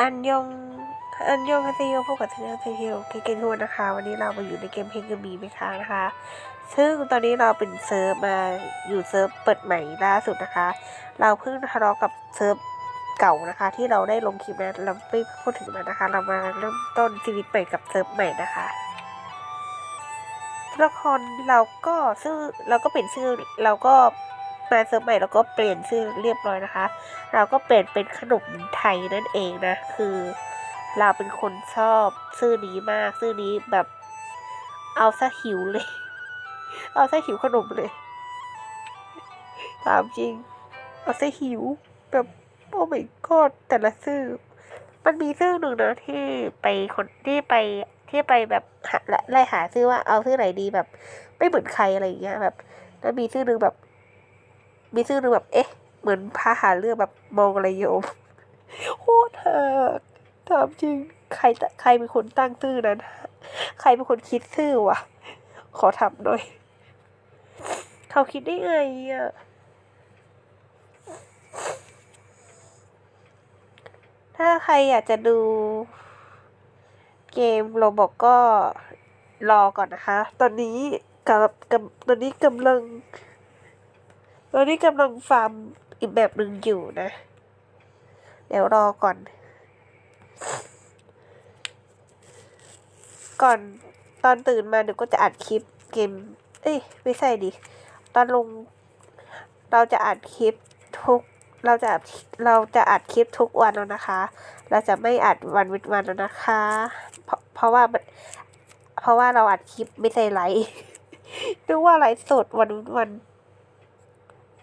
อันยองอันยองคาซิโยพวกกับทนเนเทลเกเกนทัวนะคะ วันนี้เรามาอยู่ในเกมเพลงกันมีไหมคะนะคะ ซึ่งตอนนี้เราเป็นเซิร์ฟมาอยู่เซิร์ฟเปิดใหม่ล่าสุดนะคะ เราเพิ่งทะเลาะกับเซิร์ฟเก่านะคะ ที่เราได้ลงคลิปนะเราไม่พูดถึงมันนะคะ เรามาเริ่มต้นชีวิตใหม่กับเซิร์ฟใหม่นะคะตัวละครเราก็ชื่อเราก็เปลี่ยนชื่อเราก็ มาเซิร์ใหม่เราก็เปลี่ยนชื่อเรียบร้อยนะคะ เราก็เปลี่ยนเป็นขนมไทยนั่นเองนะ คือ เราเป็นคนชอบชื่อนี้มากชื่อนี้แบบเอาซะหิวเลย เอาซะหิวขนมเลยถามจริง เอาซะหิวแบบโอ้ my god แต่ละชื่อมันมีชื่อหนึ่งนะที่ไปคนที่ไปที่ไปแบบหาไล่หาชื่อว่าเอาชื่อไหนดีแบบ ไม่เหมือนใครอะไรอย่างเงี้ยแบบแล้วมีชื่อหนึ่งแบบ มีชื่อหนึ่งแบบเอ๊ะ เหมือนพาหาเรื่องแบบมองอะไรโยมโคตรหักถามจริง ใครใครเป็นคนตั้งชื่อนั้น ใครเป็นคนคิดชื่อวะ ขอทำหน่อย เขาคิดได้ไงอะถ้าใครอยากจะดูเกมโรบอกก็รอก่อนนะคะ ตอนนี้กับกับตอนนี้กำลัง ตอนนี้กำลังฟาร์มอีกแบบหนึ่งอยู่นะ เดี๋ยวรอก่อน ก่อนตอนตื่นมาเดี๋ยวก็จะอัดคลิปเกม เอ้ย ไม่ใช่ดิ ตอนลง เราจะอัดคลิปทุก เราจะเราจะอัดคลิปทุกวันแล้วนะคะ เราจะไม่อัดวันว้นวันแล้วนะคะ เพราะเพราะว่าเพราะว่าเราอัดคลิปไม่ใช่ไลฟ์นึกว่าไลฟ์สดวันเว้นวัน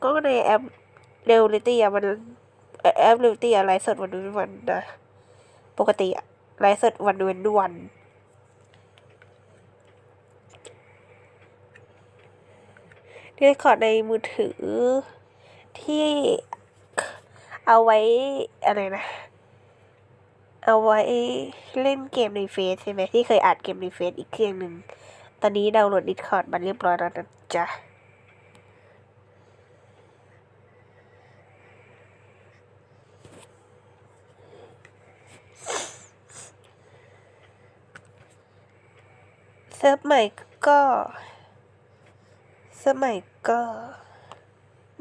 ก็ในแอปเรลลิตี้อะมันแอปเรลลิตี้อะไลฟ์สดวันเว้นวันนะปกติอะไลฟ์สดวันเว้นวันเรคคอร์ดในมือถือที่เอาไว้อะไรนะ เอาไว้เล่นเกมในเฟซใช่ไหมที่เคยอัดเกมในเฟซอีกเครื่องหนึ่ง ตอนนี้ดาวน์โหลดดิสคอร์ดมาเรียบร้อยแล้วนะจ๊ะ เซิร์ฟใหม่ก็เซิร์ฟใหม่ก็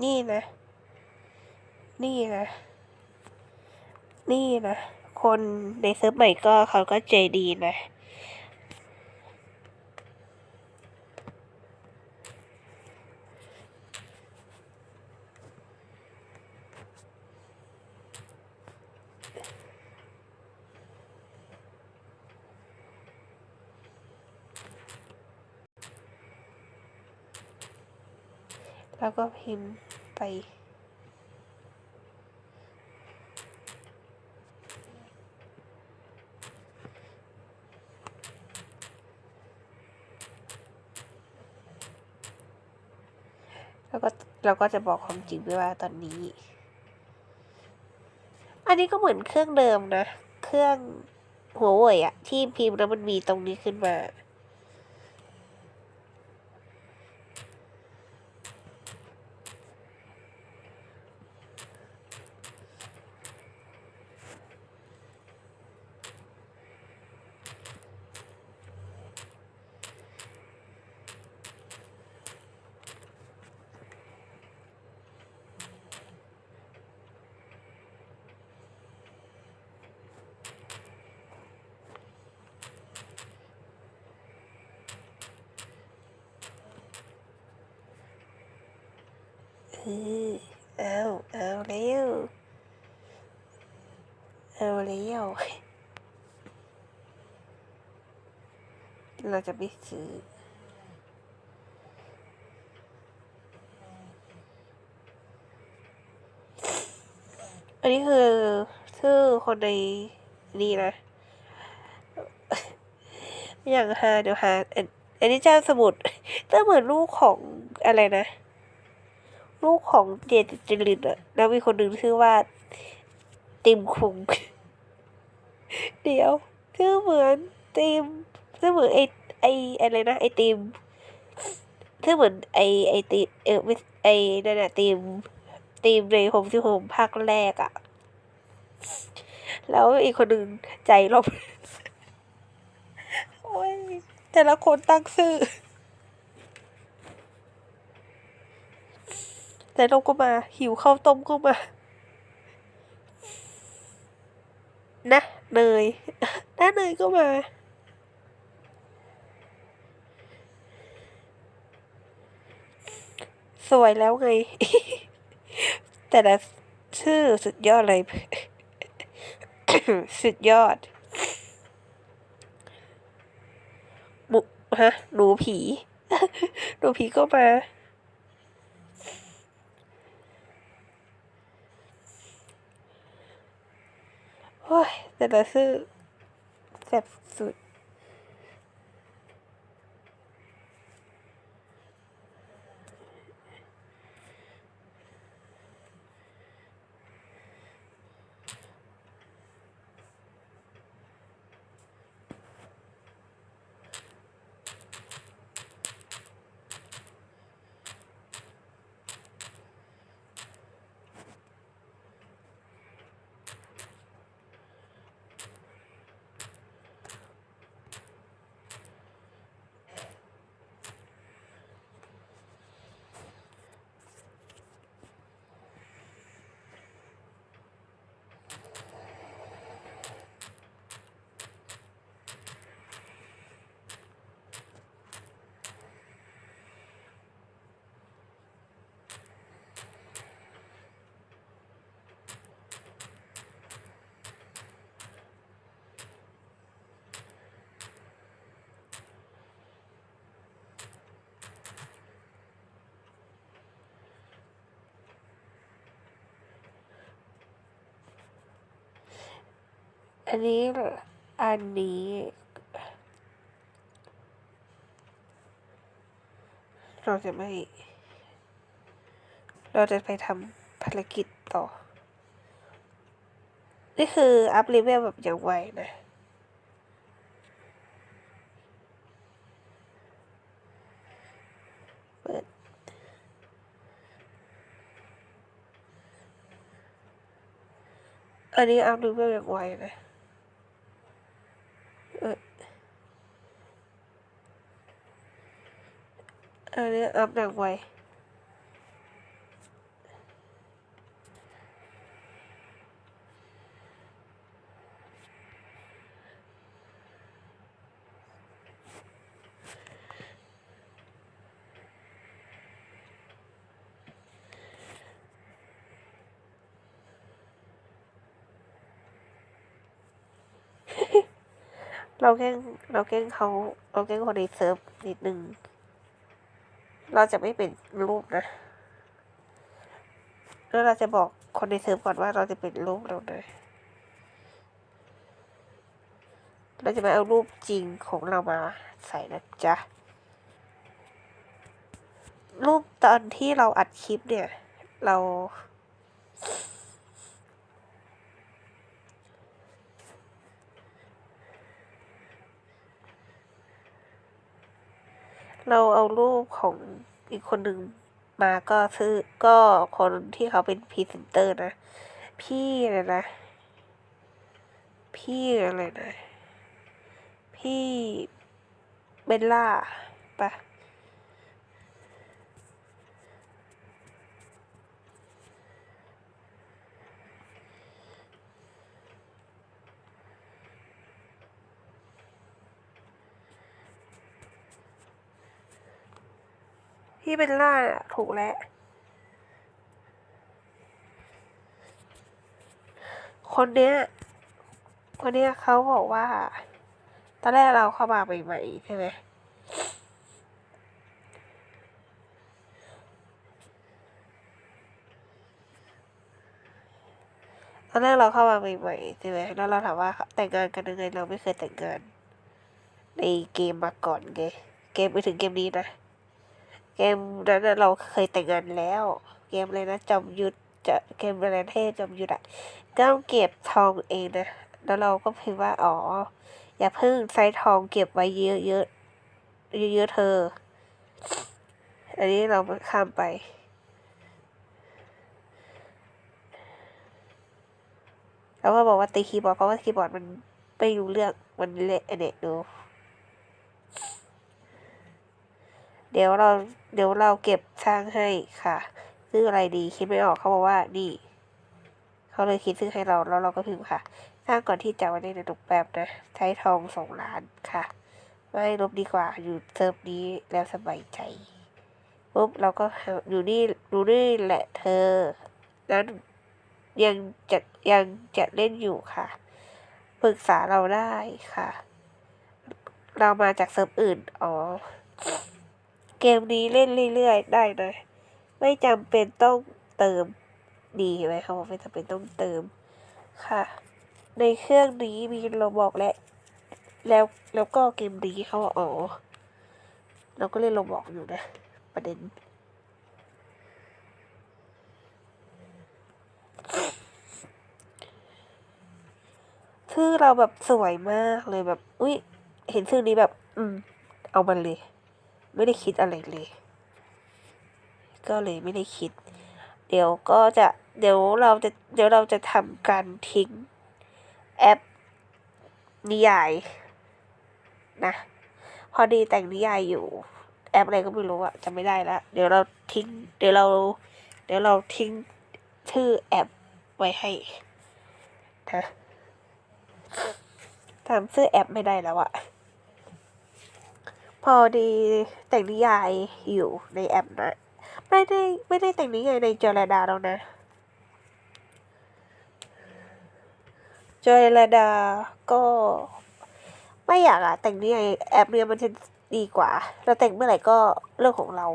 นี่นะ นี่นะ นี่นะ คนในเซิร์ฟใหม่ก็เขาก็ใจดีนะ แล้วก็พิมพ์ไปแล้วก็เราก็จะบอกความจริงด้วยว่าตอนนี้ อันนี้ก็เหมือนเครื่องเดิมนะ เครื่องหัวเว่ยอะที่พิมพ์แล้วมันมีตรงนี้ขึ้นมา เออเอาเอาเร็วเอาเร็วเราจะไปซื้ออันนี้คือชื่อคนในนี่นะ อย่างหาเดี๋ยวหาอันอันนี้เจ้าสมุดก็เหมือนลูกของอะไรนะ ลูกของเจเจจริตอะแล้วมีคนหนึ่งชื่อว่า ติมคุง เดี๋ยวชื่อเหมือนติมชื่อเหมือนไอไออะไรนะไอติมชื่อเหมือนไอไอติเออไม่ไอนั่นน่ะติมติมในโฮมที่โฮมภาคแรกอะแล้วอีกคนหนึ่งใจลบโอ้ยแต่ละคนตั้งชื่อ แต่เราก็มา หิวข้าวต้มก็มา นะเนยนะเนยก็มา สวยแล้วไง แต่ละชื่อสุดยอดเลย สุดยอดหมูฮะหนูผี หนูผีก็มา โอ้ยแต่ละซื้อแสบสุด อันนี้อันนี้เราจะไม่ เราจะไปทำภารกิจต่อ นี่คืออัพเลเวลแบบอย่างไวนะ เปิด อันนี้อัพเลเวลอย่างไวนะ อออันนี้อัพอย่างไว เราแกล้งเราแกล้งเขาเราแกล้งคนในเซิร์ฟนิดนึง เราจะไม่เป็นรูปนะแล้วเราจะบอกคนในเซิร์ฟก่อนว่าเราจะเป็นรูปเราเลยเราจะไม่เอารูปจริงของเรามาใส่นะจ๊ะ รูปตอนที่เราอัดคลิปเนี่ย เรา เราเอารูปของอีกคนหนึ่งมาก็ซื้อก็คนที่เขาเป็นพรีเซนเตอร์นะ พี่เลยนะ พี่อะไรนะ พี่เบลล่าปะ พี่เบลล่าถูกแล้ว คนเนี้ย คนเนี้ยเขาบอกว่า ตอนแรกเราเข้ามาใหม่ๆใช่ไหมตอนแรกเราเข้ามาใหม่ๆใช่ไหมแล้วเราถามว่าแต่งงานกันยังไงเราไม่เคยแต่งงานในเกมมาก่อนไง เกมไปถึงเกมนี้นะ เกมนั้นเราเคยแต่งงานแล้ว เกมอะไรนะจอมยุทธจะเกมอะไรเท่จอมยุทธอะก็ต้องเก็บทองเองนะแล้วเราก็พิมพ์ว่าอ๋ออย่าเพิ่งใช้ทองเก็บไว้เยอะเยอะเยอะเธอ อันนี้เราข้ามไปแล้วก็บอกว่าตีคีย์บอร์ดเพราะว่าคีย์บอร์ดมันไม่รู้เรื่องมันเละเน็ตดู เดี๋ยวเราเดี๋ยวเราเก็บสร้างให้ค่ะ ซื้ออะไรดีคิดไม่ออกเขาบอกว่านี่เขาเลยคิดซื้อให้เราแล้วเราก็พิมพ์ค่ะ สร้างก่อนที่จะวันนี้ในตุกแบบนะ ใช้ทองสองล้านค่ะ ไม่ลบดีกว่าอยู่เซิร์ฟนี้แล้วสบายใจปุ๊บเราก็อยู่นี่ดูนี่แหละเธอ นั้นยังจะยังจะเล่นอยู่ค่ะปรึกษาเราได้ค่ะ เรามาจากเซิร์ฟอื่น อ๋อ เกมนี้เล่นเรื่อยๆได้นะไม่จำเป็นต้องเติมดีไหมเขาบไม่จำเป็นต้องเติมค่ะ ในเครื่องนี้มีเราบอกและ แล้วแล้วก็เกมนี้เขาอกอ๋อเราก็เล่นเราบอกอยู่นะ ประเด็นชื่อเราแบบสวยมากเลยแบบ อุ้ยเห็นชื่อนี้แบบ อืม เอามันเลย ไม่ได้คิดอะไรเลย ก็เลยไม่ได้คิด เดี๋ยวก็จะเดี๋ยวเราจะเดี๋ยวเราจะทำการทิ้งแอปนิยายนะพอดีแต่งนิยายอยู่ แอปอะไรก็ไม่รู้อะจำไม่ได้ละเดี๋ยวเราทิ้ง เดี๋ยวเรา เดี๋ยวเราทิ้งชื่อแอปไว้ให้นะจำชื่อแอปไม่ได้แล้วอะ พอดีแต่งนิยายอยู่ในแอปนะ ไม่ได้ไม่ได้แต่งนิยายในจอร์ดาแล้วนะ จอร์ดาก็ไม่อยากอะแต่งนิยายแอปเนี้ยมันจะดีกว่า เราแต่งเมื่อไหร่ก็เรื่องของเรา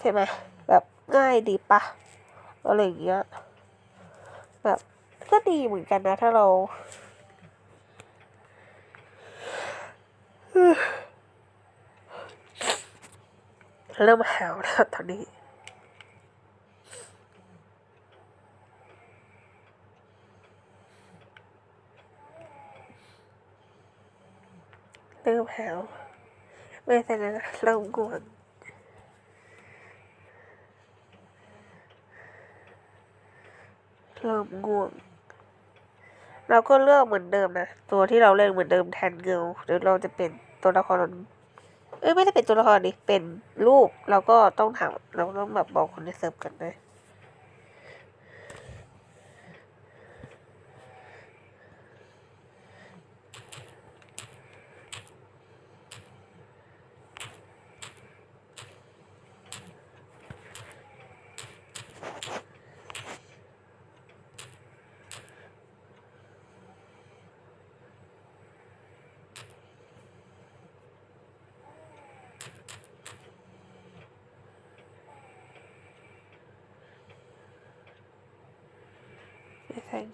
ใช่ไหมแบบง่ายดีปะอะไรอย่างเงี้ยแบบก็ดีเหมือนกันนะ ถ้าเรา เริ่มหาวแล้วตอนนี้ เริ่มหาวไม่ใช่นะเริ่มง่วงเริ่มง่วง เราก็เลือกเหมือนเดิมนะ ตัวที่เราเล่นเหมือนเดิมแทนเกิลเดี๋ยวเราจะเป็นตัวละคร เอ้ยไม่ได้เป็นตัวละครดิเป็นรูปเราก็ต้องถามเราต้องแบบบอกคนในเซิร์ฟกันด้วย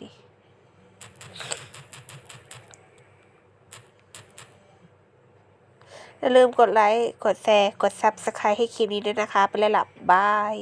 ดิอย่าลืมกดไลค์ กดแชร์ กดซับสไครต์ให้คลิปนี้ด้วยนะคะ ไปเลยหลับบาย